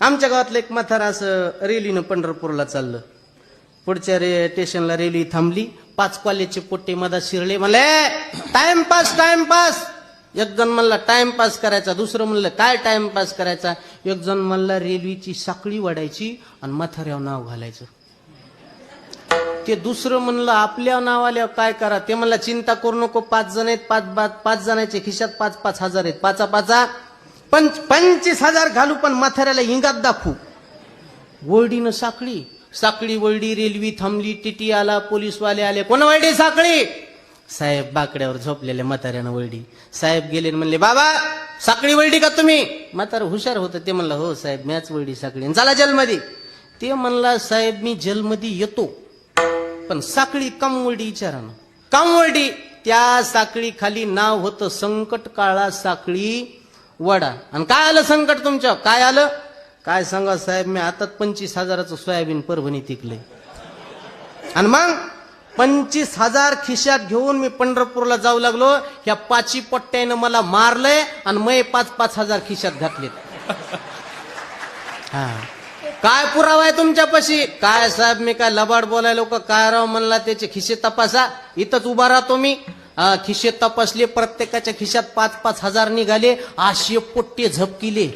आमच्या गावातलं एक म्हातारा असं रेलीनं पंढरपूरला चाललं. पुढच्या रे स्टेशनला रेली थांबली. पाच कॉलेजचे पोट्टे मधात शिरले. म्हणले टाइमपास टाइमपास एक जण म्हणला टाइमपास करायचा. दुसरं म्हणलं काय टाइमपास करायचा? एक जण म्हणला रेल्वेची साखळी वाढायची आणि म्हाताऱ्यावर नाव घालायचं. ते दुसरं म्हणलं आपल्या नावाल्यावर काय करा? ते म्हणलं चिंता करू नको. पाच जण आहेत. पाच पाच पाच जणांच्या खिशात पाच पाच हजार आहेत. पाचा पाचा पंच पंचवीस हजार घालू पण म्हाताऱ्याला हिंगात दाखवू. वर्डीनं साखळी. साखळी वळडी रेल्वे थांबली टीटी आला पोलीसवाले आले. कोण वळडी साखळी? साहेब बाकड्यावर झोपलेल्या म्हाताऱ्यानं वळडी. साहेब गेले म्हणले बाबा साखळी वळडी का तुम्ही? म्हातारं हुशार होतं. ते म्हणलं हो साहेब मॅच वळडी साखळी. आणि चला जेलमध्ये. ते म्हणला साहेब मी जेलमध्ये येतो. पण साखळी कामवडी विचारा ना कामवडी त्या साखळी खाली नाव होतं संकट काळा साखळी. वडा. आणि काय आलं संकट तुमच्या काय आलं? काय सांगा साहेब मी आता पंचवीस हजाराचं सोयाबीन परभणी तिकले आणि मग पंचवीस हजार खिशात घेऊन मी पंढरपूरला जाऊ लागलो. ह्या पाची पट्ट्यानं मला मारलंय आणि मय पाच पाच हजार खिशात घातलेत. हा. काय पुरावा आहे तुमच्यापाशी? काय साहेब मी काय लबाड बोलायला लोक? काय राव म्हणला त्याचे खिशे तपासा. इथंच उभा राहतो मी. खिशे तपासले प्रत्येकाच्या खिशात पाच पाच हजार निघाले आशे पोट्टे झपकिले.